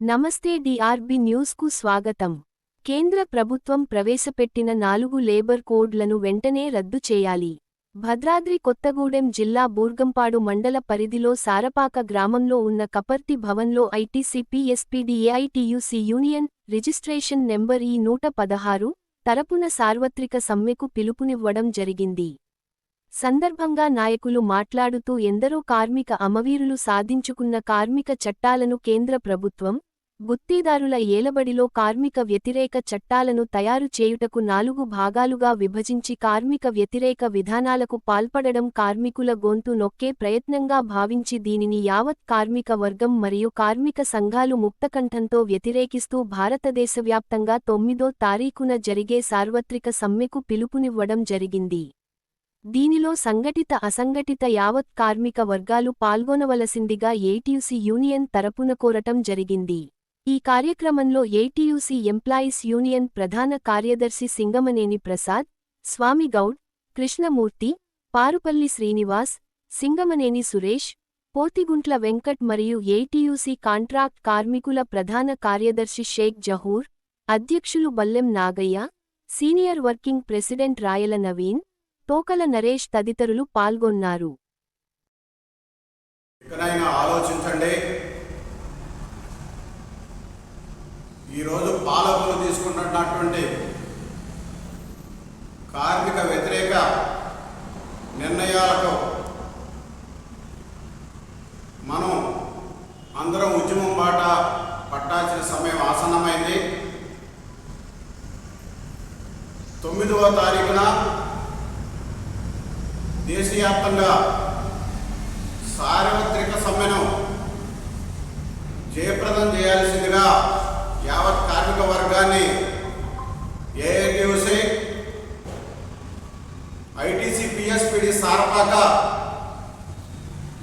నమస్తే డిఆర్బి న్యూస్కు స్వాగతం. కేంద్ర ప్రభుత్వం ప్రవేశపెట్టిన నాలుగు లేబర్ కోడ్లను వెంటనే రద్దు చేయాలి. భద్రాద్రి కొత్తగూడెం జిల్లా బూర్గంపాడు మండల పరిధిలో సారపాక గ్రామంలో ఉన్న కపర్తి భవన్లో ఐటీసీపీఎస్పీడీఏఐటీయూసీ యూనియన్ రిజిస్ట్రేషన్ నెంబర్ ఈ నూట పదహారు తరపున సార్వత్రిక సమ్మెకు పిలుపునివ్వడం జరిగింది. సందర్భంగా నాయకులు మాట్లాడుతూ ఎందరో కార్మిక అమవీరులు సాధించుకున్న కార్మిక చట్టాలను కేంద్ర ప్రభుత్వం గుత్తీదారుల ఏలబడిలో కార్మిక వ్యతిరేక చట్టాలను తయారు చేయుటకు నాలుగు భాగాలుగా విభజించి కార్మిక వ్యతిరేక విధానాలకు పాల్పడడం కార్మికుల గొంతు నొక్కే ప్రయత్నంగా భావించి దీనిని యావత్ కార్మిక వర్గం మరియు కార్మిక సంఘాలు ముక్తకంఠంతో వ్యతిరేకిస్తూ భారతదేశవ్యాప్తంగా తొమ్మిదో తారీఖున జరిగే సార్వత్రిక సమ్మెకు పిలుపునివ్వడం జరిగింది. దీనిలో సంఘటిత అసంఘటిత యావత్ కార్మిక వర్గాలు పాల్గొనవలసిందిగా ఏటీసీ యూనియన్ తరపున కోరటం జరిగింది. ఈ కార్యక్రమంలో ఏటీయూసీ ఎంప్లాయీస్ యూనియన్ ప్రధాన కార్యదర్శి సింగమనేని ప్రసాద్ స్వామిగౌడ్ కృష్ణమూర్తి పారుపల్లి శ్రీనివాస్ సింగమనేని సురేష్ పోతిగుంట్ల వెంకట్ మరియు ఏటీయూసీ కాంట్రాక్ట్ కార్మికుల ప్రధాన కార్యదర్శి షేక్ జహూర్ అధ్యక్షులు Ballem Nagaiah senior working president Rayala Naveen Tokala Naresh తదితరులు పాల్గొన్నారు. ఆలోచించండి. ఈరోజు పాలకులు తీసుకుంటున్నటువంటి కార్మిక వ్యతిరేక నిర్ణయాలకు మనం అందరం ఉద్యమం బాట పట్టాల్సిన సమయం ఆసన్నమైంది. తొమ్మిదవ తారీఖున దేశవ్యాప్తంగా సార్వత్రిక సమ్మెను జయప్రదం చేయాల్సిందిగా యావత్ కార్మిక వర్గాన్ని AITUC ITC PSPD Sarapaka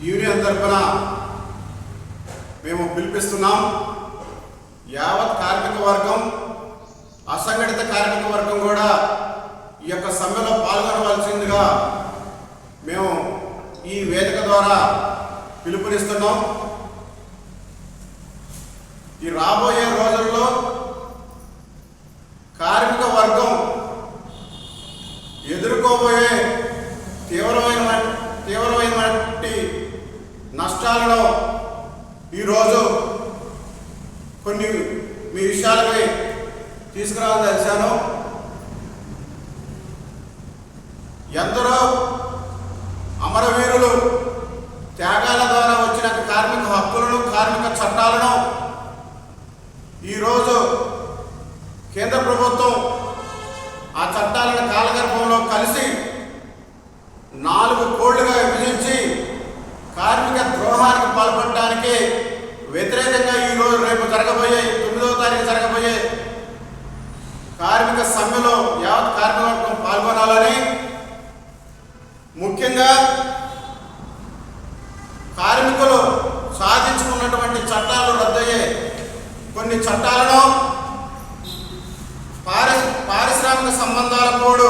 union తరఫున మేము పిలిపిస్తున్నాం. యావత్ కార్మిక వర్గం అసంఘటిత కార్మిక వర్గం కూడా ఈ యొక్క సమ్మెలో పాల్గొనవలసిందిగా మేము ఈ వేదిక ద్వారా పిలుపునిస్తున్నాం. ఈ రాబోయే రోజుల్లో కార్మిక వర్గం ఎదుర్కోబోయే తీవ్రమైన తీవ్రమైనటువంటి నష్టాలను ఈరోజు కొన్ని మీ విషయాలపై తీసుకురావాలని తెలిసాను. ఎందరో అమరవీరులు త్యాగాల ద్వారా వచ్చిన కార్మిక హక్కులను కార్మిక చట్టాలను ఈరోజు కేంద్ర ప్రభుత్వం కాలగర్భంలో కలిసి నాలుగు కోళ్ళుగా విభజించి కార్మిక ద్రోహానికి పాల్పడడానికి వ్యతిరేకంగా ఈరోజు రేపు జరగబోయే తొమ్మిదవ తారీఖు జరగబోయే కార్మిక సమ్మెలో యావత్ కార్మిక వర్గం పాల్గొనాలని ముఖ్యంగా కార్మికులు సాధించుకున్నటువంటి చట్టాలు రద్దయ్యే కొన్ని చట్టాలను పారి కార్మిక సంబంధాల కోడ్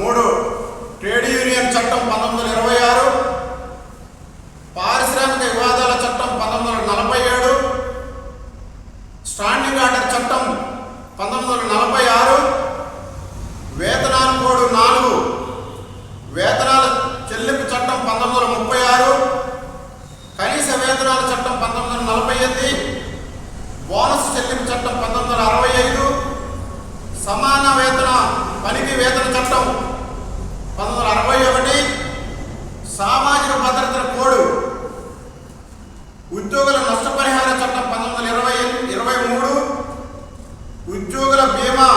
మూడు. ట్రేడ్ యూనియన్ చట్టం పంతొమ్మిది వందల ఇరవై ఆరు. పారిశ్రామిక వివాదాల చట్టం పంతొమ్మిది వందల నలభై ఏడు. స్టాండింగ్ ఆర్డర్ చట్టం పంతొమ్మిది వందల నలభై ఆరు. వేతనాల కోడ్ నాలుగు. వేతనాల చెల్లింపు చట్టం పంతొమ్మిది వందల ముప్పై ఆరు. కనీస వేతనాల చట్టం పంతొమ్మిది వందల నలభై ఎనిమిది. బోనస్ చెల్లింపు చట్టం పంతొమ్మిది వందల అరవై ఐదు సమాన వేతన పనికి వేతన చట్టం పంతొమ్మిది వందల అరవై ఒకటి సామాజిక భద్రతల కోడ్ ఉద్యోగుల నష్టపరిహార చట్టం పంతొమ్మిది వందల ఇరవై ఇరవై మూడు ఉద్యోగుల బీమా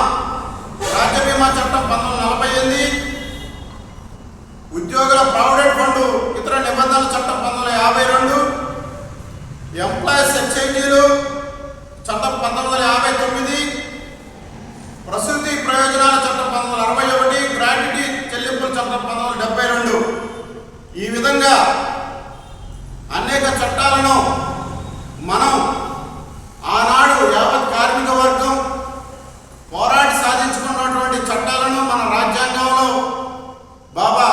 రాజ్య బీమా చట్టం పంతొమ్మిది వందల నలభై ఎనిమిది ఉద్యోగుల ప్రావిడెంట్ ఫండ్ ఇతర నిబంధనల చట్టం పంతొమ్మిది యాభై రెండు ఎంప్లాయీస్ ఎక్స్చేంజీలు చట్టం పంతొమ్మిది వందల యాభై తొమ్మిది ప్రసూతి ప్రయోజనాల చట్టం పంతొమ్మిది అరవై ఒకటి గ్రాట్యుటీ చెల్లింపుల చట్టం పంతొమ్మిది డెబ్బై రెండు. ఈ విధంగా అనేక చట్టాలను మనం ఆనాడు యావత్ కార్మిక వర్గం పోరాటి సాధించుకున్నటువంటి చట్టాలను మన రాజ్యాంగంలో బాబా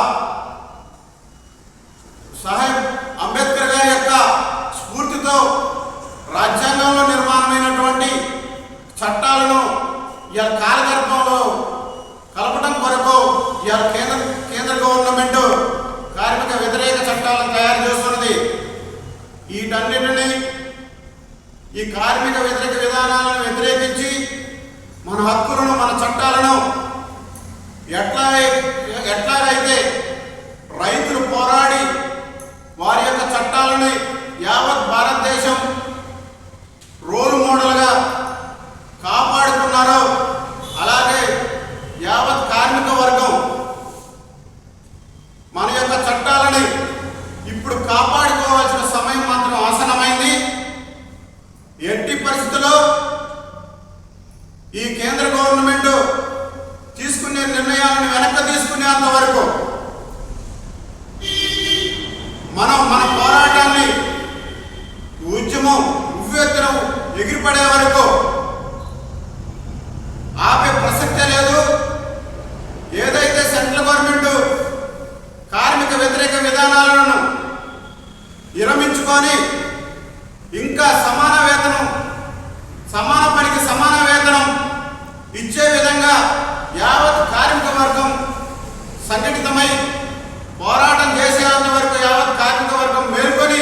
సాహెబ్ అంబేద్కర్ గారి యొక్క స్ఫూర్తితో రాజ్యాంగంలో నిర్మాణమైనటువంటి ఈ కార్మిక వ్యతిరేక విధానాలను వ్యతిరేకించి మన హక్కులను మన చట్టాలను ఎట్లా ఎట్లాగైతే రైతులు పోరాడి వారి యొక్క చట్టాలని యావత్ భారతదేశం రోల్ మోడల్గా కాపాడుకున్నారో అలాగే యావత్ కార్మిక వర్గం మన యొక్క చట్టాలని ఇప్పుడు కాపాడుకోవాల్సిన సమయం మాత్రం ఆసనమైంది ఎట్టి పరిస్థితుల్లో ఈ కేంద్ర గవర్నమెంట్ తీసుకునే నిర్ణయాలను వెనక్కి తీసుకునేంత వరకు మనం మన పోరాటాన్ని ఉద్యమం ఉవ్వెత్తనం ఎగిరిపడే వరకు ఆపే ప్రసక్తే లేదు. ఏదైతే సెంట్రల్ గవర్నమెంట్ కార్మిక వ్యతిరేక విధానాలను విరమించుకొని ఇంకా సమాన వేతనం సమాన పనికి సమాన వేతనం ఇచ్చే విధంగా యావత్ కార్మిక వర్గం సంఘటితమై పోరాటం చేసేంత వరకు యావత్ కార్మిక వర్గం మేల్కొని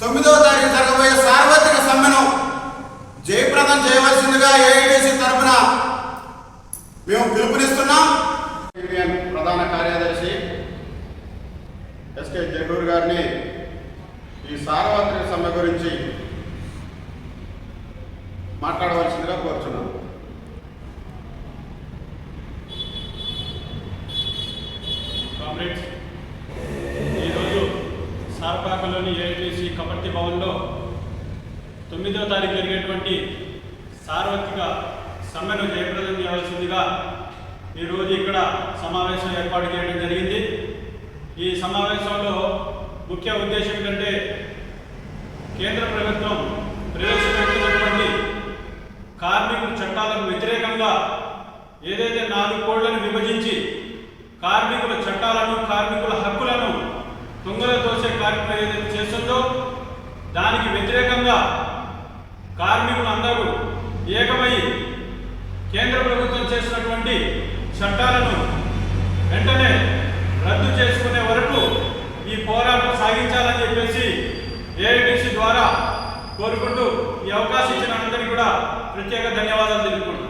తొమ్మిదవ తారీఖు జరగబోయే సార్వత్రిక సమ్మెను జయప్రదం చేయవలసిందిగా ఏఐటీసీ తరఫున మేము పిలుపునిస్తున్నాం. యూనియన్ ప్రధాన కార్యదర్శి ఎస్కే జగూర్ గారిని ఈ సార్వత్రిక సమ్మె గురించి మాట్లాడవలసిందిగా కోరుచున్నాం. కామ్రేడ్స్ ఈరోజు సార్పాకలోని ఏఐటీసీ కబడ్డీ భవన్లో తొమ్మిదవ తారీఖు జరిగేటువంటి సార్వత్రిక సమ్మెను జయప్రదం చేయవలసిందిగా ఈరోజు ఇక్కడ సమావేశం ఏర్పాటు చేయడం జరిగింది. ఈ సమావేశంలో ముఖ్య ఉద్దేశం ఏంటంటే కేంద్ర ప్రభుత్వం ప్రవేశపెట్టినటువంటి కార్మికుల చట్టాలకు వ్యతిరేకంగా ఏదైతే నాలుగు కోళ్ళను విభజించి కార్మికుల చట్టాలను కార్మికుల హక్కులను తుంగలో తోసే కార్మికులు ఏదైతే చేస్తుందో దానికి వ్యతిరేకంగా కార్మికులందరూ ఏకమై కేంద్ర ప్రభుత్వం చేసినటువంటి చట్టాలను వెంటనే రద్దు చేసుకునే వరకు ఈ పోరాటం సాగించాలని చెప్పేసి ఏఐటీసీ ద్వారా కోరుకుంటూ ఈ అవకాశం ఇచ్చిన అందరికీ కూడా ప్రత్యేక ధన్యవాదాలు తెలుపుకుంటున్నాను.